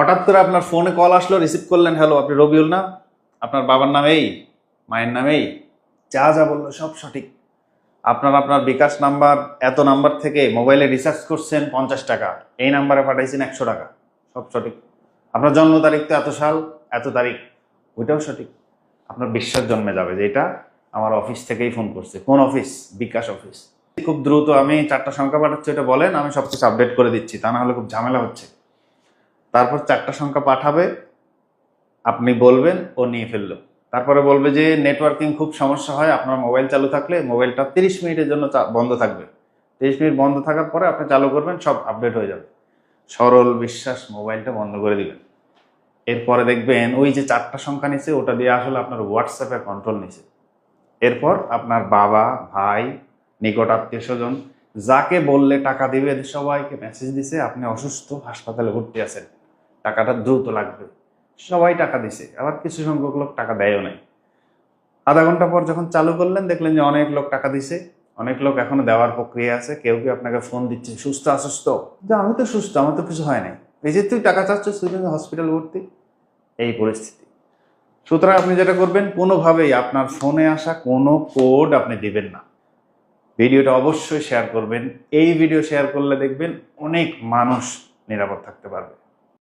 হঠাৎ করে আপনার ফোনে কল আসলো রিসিভ করলেন হ্যালো আপনি রবিউল না? আপনার বাবার নাম এই, মায়ের নাম এই? যা যা বলল, সব সঠিক। আপনার আপনার বিকাশ নাম্বার, এত নাম্বার থেকে মোবাইলে রিচার্জ করছেন পঞ্চাশ টাকা। এই নাম্বারে পাঠাইছেন একশো টাকা। সব সঠিক। আপনার জন্ম তারিখ তো এত সাল, এত তারিখ। ওইটাও সঠিক। আপনার বিশ্বাস জন্মে যাবে যে এটা আমার অফিস থেকেই ফোন করছে। কোন অফিস বিকাশ অফিস খুব দ্রুত আমি চারটা সংখ্যা পাঠাচ্ছি এটা বলেন, আমি সব কিছু আপডেট করে দিচ্ছি। তা না হলে খুব ঝামেলা হচ্ছে। তারপর চারটা সংখ্যা পাঠাবে, আপনি বলবেন ও নিয়ে ফেলল। তারপরে বলবে যে নেটওয়ার্কিং খুব সমস্যা হয়, আপনার মোবাইল চালু থাকলে মোবাইলটা তিরিশ মিনিটের জন্য বন্ধ থাকবে। তিরিশ মিনিট বন্ধ থাকার পরে আপনি চালু করবেন, সব আপডেট হয়ে যাবে। সরল বিশ্বাস, মোবাইলটা বন্ধ করে দিবেন। এরপরে দেখবেন ওই যে চারটা সংখ্যা নিছে, ওটা দিয়ে আসলে আপনার হোয়াটসঅ্যাপে কন্ট্রোল নিছে। এরপর আপনার বাবা, ভাই, নিকট আত্মীয় স্বজন, যাকে বললে টাকা দিবে সবাইকে মেসেজ দিছে, আপনি অসুস্থ, হাসপাতালে ভর্তি আছেন। টাকাটা দ্রুত লাগবে। সবাই টাকা দিছে, আবার কিছু সংখ্যক লোক টাকা দেয়ও নাই। আধা ঘণ্টা পর যখন চালু করলেন, দেখলেন যে অনেক লোক টাকা দিছে, অনেক লোক এখনও দেওয়ার প্রক্রিয়া আছে, কেউ কেউ আপনাকে ফোন দিচ্ছে, সুস্থ অসুস্থ যে, আমি তো সুস্থ, আমার তো কিছু হয় নাই। এই যে তুই টাকা চাচ্ছিস, তুই কিন্তু হসপিটাল ভর্তি? এই পরিস্থিতি। সুতরাং আপনি যেটা করবেন, কোনোভাবেই আপনার ফোনে আসা কোনো কোড আপনি দিবেন না। ভিডিওটা অবশ্যই শেয়ার করবেন। এই ভিডিও শেয়ার করলে দেখবেন অনেক মানুষ নিরাপদ থাকতে পারবে।